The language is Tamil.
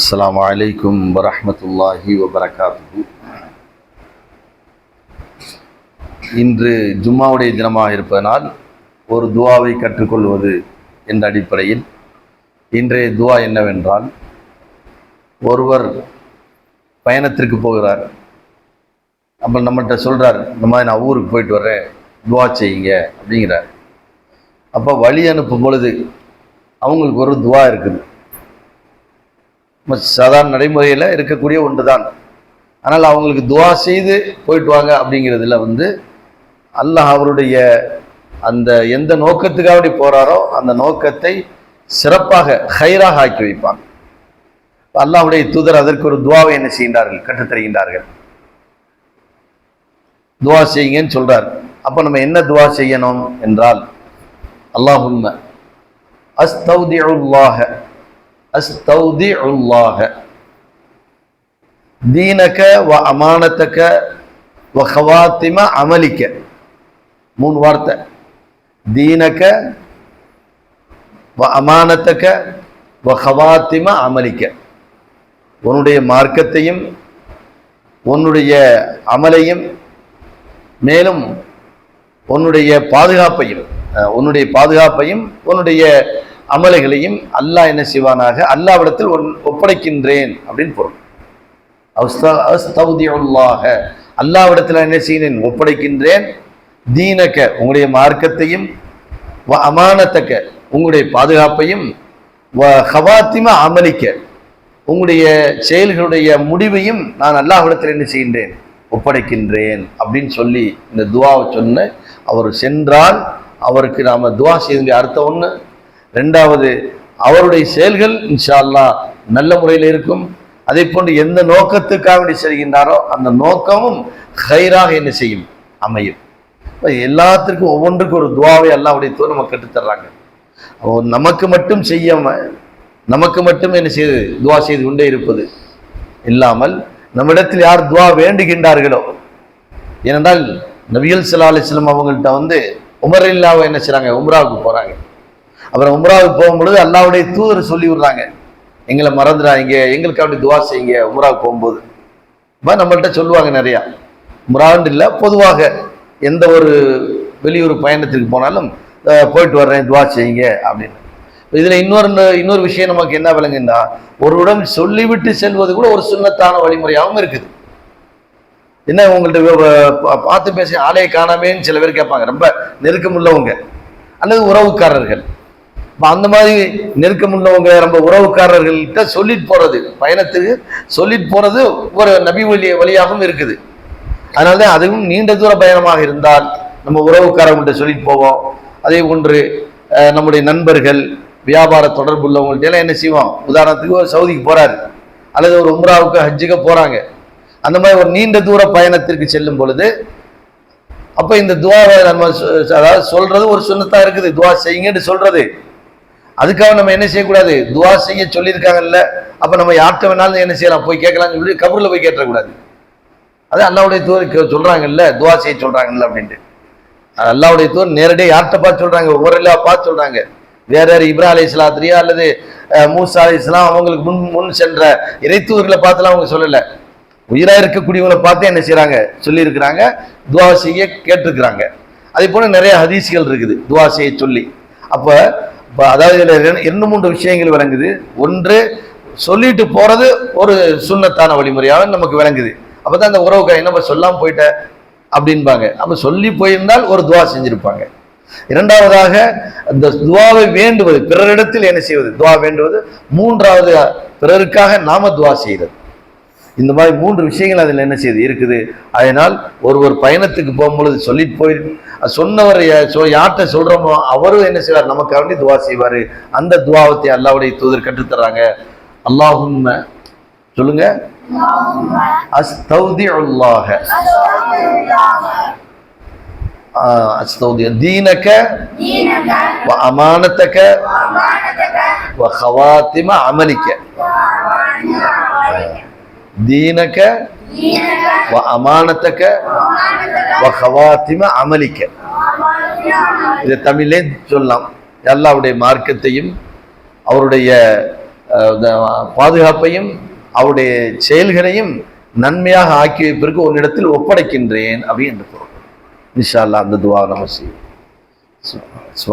السلام عليكم ورحمة الله وبركاته இன்று ஜும்மாவுடைய தினமாக இருப்பதனால் ஒரு துவாவை கற்றுக்கொள்வது என்ற அடிப்படையில் இன்றைய துவா என்னவென்றால் ஒருவர் பயணத்திற்கு போகிறார். அப்போ நம்மகிட்ட சொல்கிறார் இந்த மாதிரி நான் ஊருக்கு போயிட்டு வர்றேன் துவா செய்யுங்க அப்படிங்கிறார். அப்போ வழி அனுப்பும் பொழுது அவங்களுக்கு ஒரு துவா இருக்குது. சாதாரண நடைமுறையில் இருக்கக்கூடிய ஒன்று தான் ஆனால் அவங்களுக்கு துவா செய்து போயிட்டு வாங்க அப்படிங்கிறதுல வந்து அல்லாஹ் அவருடைய அந்த எந்த நோக்கத்துக்காக அப்படி போகிறாரோ அந்த நோக்கத்தை சிறப்பாக ஹைராக ஆக்கி வைப்பாங்க. அல்லாஹுடைய தூதர் அதற்கு ஒரு துவாவை என்ன செய்கின்றார்கள்? கற்றுத்தருகின்றார்கள் துவா செய்யுங்கன்னு சொல்கிறார் அப்போ நம்ம என்ன துவா செய்யணும் என்றால் அல்லாஹும்ம அஸ்தௌதி உல்லாக தீனக வ அமானத்தக்க வ ஹவாத்திம அமலிக்க. மூணு வார்த்தை. தீனக வ அமானத்தக்க வ ஹவாத்திம அமலிக்க. உன்னுடைய மார்க்கத்தையும் உன்னுடைய அமலையும் மேலும் உன்னுடைய பாதுகாப்பையும் உன்னுடைய பாதுகாப்பையும் உன்னுடைய அமலைகளையும் அல்லாஹ் என்ன செய்வானாக? அல்லாவிடத்தில் ஒன்- ஒப்படைக்கின்றேன் அப்படின்னு பொருள். அஸ்த- அல்லாவிடத்தில் என்ன செய்கிறேன் ஒப்படைக்கின்றேன். தீனக்க உங்களுடைய மார்க்கத்தையும் வ அமானத்தக்க உங்களுடைய பாதுகாப்பையும் வ ஹவாத்திம அமலிக்க உங்களுடைய செயல்களுடைய முடிவையும் நான் அல்லாஹிடத்தில் என்ன செய்கின்றேன்? ஒப்படைக்கின்றேன் அப்படின்னு சொல்லி இந்த துவாவை சொன்ன அவர் சென்றால் அவருக்கு நாம துவா செய்ய அர்த்தம் ஒன்று ரெண்டாவது அவருடைய செயல்கள் இன்ஷா அல்லாஹ் நல்ல முறையில் இருக்கும். அதே போன்று எந்த நோக்கத்துக்காக வேண்டி செல்கின்றாரோ அந்த நோக்கமும் ஹைராக என்ன செய்யும்? அமையும். இப்போ எல்லாத்திற்கும் ஒவ்வொன்றுக்கும் ஒரு துவாவை அல்லாவுடைய தூர் நம்ம கற்றுத்தர்றாங்க அப்போ நமக்கு மட்டும் செய்யாம நமக்கு மட்டும் என்ன செய்து துவா செய்து கொண்டே இருப்பது இல்லாமல் நம்மிடத்தில் யார் துவா வேண்டுகின்றார்களோ ஏனென்றால் நபிகள் ஸல்லல்லாஹு அவங்கள்ட்ட வந்து உமர் இல்லாவை என்ன செய்கிறாங்க உம்ராவுக்கு போகிறாங்க அப்புறம் உம்ராவுக்கு போகும்பொழுது அல்லாவுடைய தூதர் சொல்லி விடுறாங்க. எங்களை மறந்துடாதீங்க எங்களுக்கு அப்படி துவா செய்யுங்க உம்ராவுக்கு போகும்போது. இப்போ நம்மள்கிட்ட சொல்லுவாங்க நிறையா. உம்ரான்னு இல்லை பொதுவாக எந்த ஒரு வெளியூர் பயணத்துக்கு போனாலும் போயிட்டு வர்றேன் துவா செய்யுங்க அப்படின்னு. இதில் இன்னொரு இன்னொரு விஷயம் நமக்கு என்ன விளங்குன்னா ஒருவிடம் சொல்லிவிட்டு செல்வது கூட ஒரு சுண்ணத்தான வழிமுறையாகவும் இருக்குது. என்ன உங்கள்கிட்ட பா- பார்த்து பேச ஆலையை காணாமேன்னு சில பேர் கேட்பாங்க. ரொம்ப நெருக்கம் உள்ளவங்க அல்லது உறவுக்காரர்கள். இப்போ அந்த மாதிரி நெருக்கம் உள்ளவங்க ரொம்ப உறவுக்காரர்கள்ட்ட சொல்லிட்டு போறது பயணத்துக்கு சொல்லிட்டு போறது ஒரு நபி வழி வழியாகவும் இருக்குது. அதனால தான் அதுவும் நீண்ட தூர பயணமாக இருந்தால் நம்ம உறவுக்காரவங்கள்ட்ட சொல்லிட்டு போவோம். அதே போன்று நம்முடைய நண்பர்கள் வியாபார தொடர்பு உள்ளவங்கள்ட்ட எல்லாம் என்ன செய்வோம் உதாரணத்துக்கு ஒரு சவுதிக்கு போறாரு. அல்லது ஒரு உம்ராவுக்கு ஹஜ்ஜுக்கு போறாங்க. அந்த மாதிரி ஒரு நீண்ட தூர பயணத்திற்கு செல்லும் பொழுது அப்போ இந்த துவாவை நம்ம சொ- அதாவது சொல்றது ஒரு சுண்ணத்தா இருக்குது. துவா செய்யுங்கன்னு சொல்றது. அதுக்காக நம்ம என்ன செய்யக்கூடாது? துவா செய்ய சொல்லியிருக்காங்கல்ல. அப்போ நம்ம யார்கிட்ட வேணாலும் என்ன செய்யலாம்? போய் கேட்கலாம்னு சொல்லி கபூரில் போய் கேட்டக்கூடாது அது அல்லாவுடைய தூர் சொல்கிறாங்கல்ல துவா செய்ய சொல்கிறாங்கல்ல அப்படின்ட்டு. அல்லாவுடைய தூர் நேரடியாக யார்கிட்ட பார்த்து சொல்கிறாங்க ஒவ்வொரு பார்த்து சொல்கிறாங்க வேற யார்? இப்ரா அலி இஸ்லாத்திரியா அல்லது மூசா அலி இஸ்லாம் அவங்களுக்கு முன் முன் சென்ற இறைத்தூர்களை பார்த்துலாம் அவங்க சொல்லலை. உயிராக இருக்கக்கூடியவங்களை பார்த்து என்ன செய்கிறாங்க சொல்லியிருக்கிறாங்க. துவா செய்ய கேட்டிருக்கிறாங்க. அதே போல் நிறைய ஹதீஸ்கள் இருக்குது. துவா செய்ய சொல்லி. அப்போ இப்போ அதாவது இதில் ரெண்டு- இரண்டு மூன்று விஷயங்கள் விளங்குது. ஒன்று சொல்லிட்டு போகிறது ஒரு சுண்ணத்தான வழிமுறையாக நமக்கு விளங்குது. அப்போ தான் அந்த உறவுக்கு என்ன சொல்லாமல் போயிட்ட? அப்படின்பாங்க. அப்போ சொல்லி போயிருந்தால் ஒரு துவா செஞ்சிருப்பாங்க. இரண்டாவதாக அந்த துவாவை வேண்டுவது பிறரிடத்தில் என்ன செய்வது? துவா வேண்டுவது. மூன்றாவது பிறருக்காக நாம துவா செய்கிறது இந்த மாதிரி மூன்று விஷயங்கள் அதில் என்ன செய்யுது இருக்குது. அதனால் ஒருவர் பயணத்துக்கு போகும்பொழுது சொல்லிட்டு போய் சொன்னவர் யார்கிட்ட சொல்கிறோமோ அவரும் என்ன செய்வார்? நமக்காண்டி துவா செய்வார். அந்த துவாவத்தை அல்லாவுடைய தூதர் கற்றுத்தராங்க. அல்லாஹும் சொல்லுங்க. அஸ்தௌதி அல்லாஹ அஸ்தௌதி தீனக அமானத்தக ஹவாத்திம அமலிக்க தீனக அமானத்தக்க வஹவாத்திம அமலிக்க. இதை தமிழே சொல்லலாம். அல்லாவுடைய மார்க்கத்தையும் அவருடைய பாதுகாப்பையும் அவருடைய செயல்களையும் நன்மையாக ஆக்கி வைப்பிற்கு உன்னிடத்தில் ஒப்படைக்கின்றேன் அப்படின்னு பொருள். இன்ஷா அல்லா அந்த துவா நம்ம செய்யும்